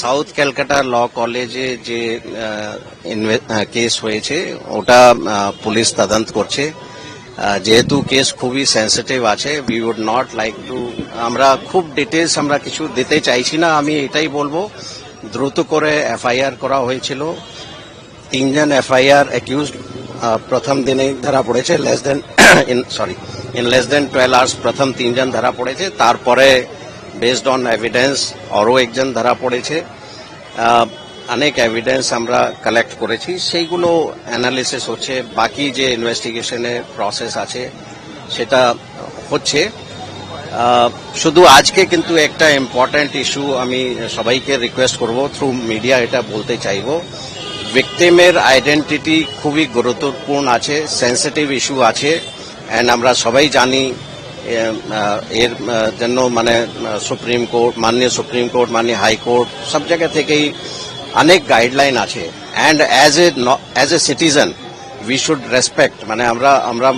South Calcutta ল কলেজে যে case হয়েছে, ওটা পুলিশ তদন্ত করছে। যেহেতু কেস খুবই সেন্সিটিভ আছে we would not like to আমরা খুব ডিটেলস আমরা কিছু দিতে চাইছি না, আমি এটাই বলব। দ্রুত করে এফআইআর করা হয়েছিল। তিনজন এফআইআর অ্যাকিউজ প্রথম দিনে ধরা পড়েছে less than sorry in less than twelve hours প্রথম তিনজন ধরা পড়েছে। তারপরে বেসড অন এভিডেন্স আরও একজন ধরা পড়েছে। অনেক এভিডেন্স আমরা কালেক্ট করেছি। সেইগুলো অ্যানালিসিস হচ্ছে, বাকি যে ইনভেস্টিগেশনের প্রসেস আছে, সেটা হচ্ছে। শুধু আজকে কিন্তু একটা ইম্পর্ট্যান্ট ইস্যু আমি সবাইকে রিকোয়েস্ট করব থ্রু মিডিয়া এটা বলতে চাইব। ভিকটিমের আইডেন্টিটি খুবই গুরুত্বপূর্ণ আছে সেন্সিটিভ ইস্যু আছে অ্যান্ড আমরা সবাই জানি এর জন্য মানে সুপ্রিম কোর্ট, মাননীয় সুপ্রিম কোর্ট, মাননীয় হাইকোর্ট সব জায়গা থেকেই অনেক গাইডলাইন আছে। And as a as a citizen we should respect মানে আমরা আমরা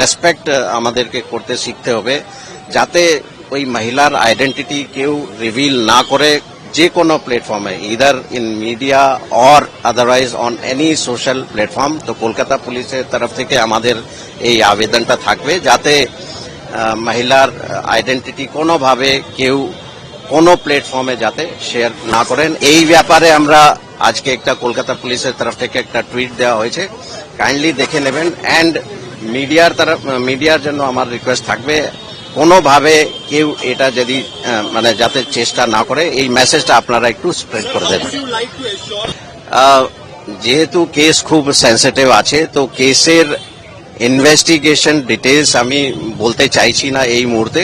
রেসপেক্ট আমাদেরকে করতে শিখতে হবে, যাতে ওই মহিলার আইডেন্টিটি কেউ রিভিল না করে যে কোনো প্ল্যাটফর্মে either in media or otherwise on any social platform তো কলকাতা পুলিশের তরফ থেকে আমাদের এই আবেদনটা থাকবে, যাতে মহিলার আইডেন্টিটি কোনোভাবে কেউ কোনো প্ল্যাটফর্মে যাতে শেয়ার না করেন। এই ব্যাপারে আমরা আজকে একটা কলকাতা পুলিশের তরফ থেকে একটা টুইট দেওয়া হয়েছে। কাইন্ডলি দেখে নেবেন। অ্যান্ড মিডিয়ার তরফ মিডিয়ার জন্য আমার রিকোয়েস্ট থাকবে, কোনোভাবে কেউ এটা যদি মানে যাতে চেষ্টা না করে, এই মেসেজটা আপনারা একটু স্প্রেড করে দেবেন। যেহেতু কেস খুব সেন্সিটিভ আছে, তো কেসের ইনভেস্টিগেশন ডিটেলস আমি বলতে চাইছি না এই মুহূর্তে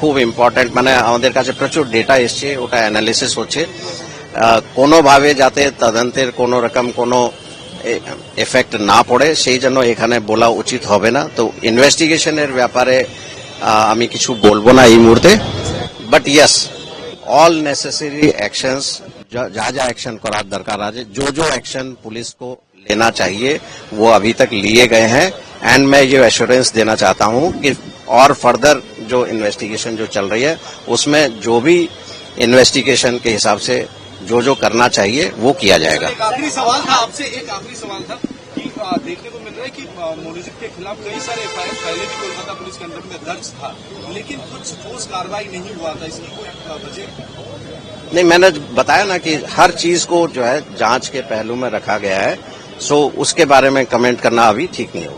খুব ইম্পর্ট্যান্ট মানে আমাদের কাছে প্রচুর ডেটা এসছে ওটা অ্যানালিসিস হচ্ছে আহ, কোনোভাবে যাতে তদন্তের কোনো রকম কোনো এফেক্ট না পড়ে সেই জন্য এখানে বলা উচিত হবে না তো ইনভেস্টিগেশনের ব্যাপারে আহ, আমি কিছু বলবো না এই মুহূর্তে but yes all necessary actions जहाँ जहाँ एक्शन करार दरकार आज जो जो एक्शन पुलिस को लेना चाहिए वो अभी तक लिए गए हैं एंड मैं ये एश्योरेंस देना चाहता हूँ कि और फर्दर जो इन्वेस्टिगेशन जो चल रही है उसमें जो भी इन्वेस्टिगेशन के हिसाब से जो जो करना चाहिए वो किया जाएगा। एक आखिरी सवाल था आपसे एक आखिरी सवाल था कि देखने को मिल रहा है कि मोनिजिक के खिलाफ कई सारे एफ़ पहले भी कोलकाता पुलिस के अंदर में दर्ज था लेकिन कुछ ठोस कार्रवाई नहीं हुआ था इसकी कोई वजह? नहीं मैंने बताया ना कि हर चीज़ को जो है जाँच के पहलू में रखा गया है सो उसके बारे में कमेंट करना अभी ठीक नहीं होगा।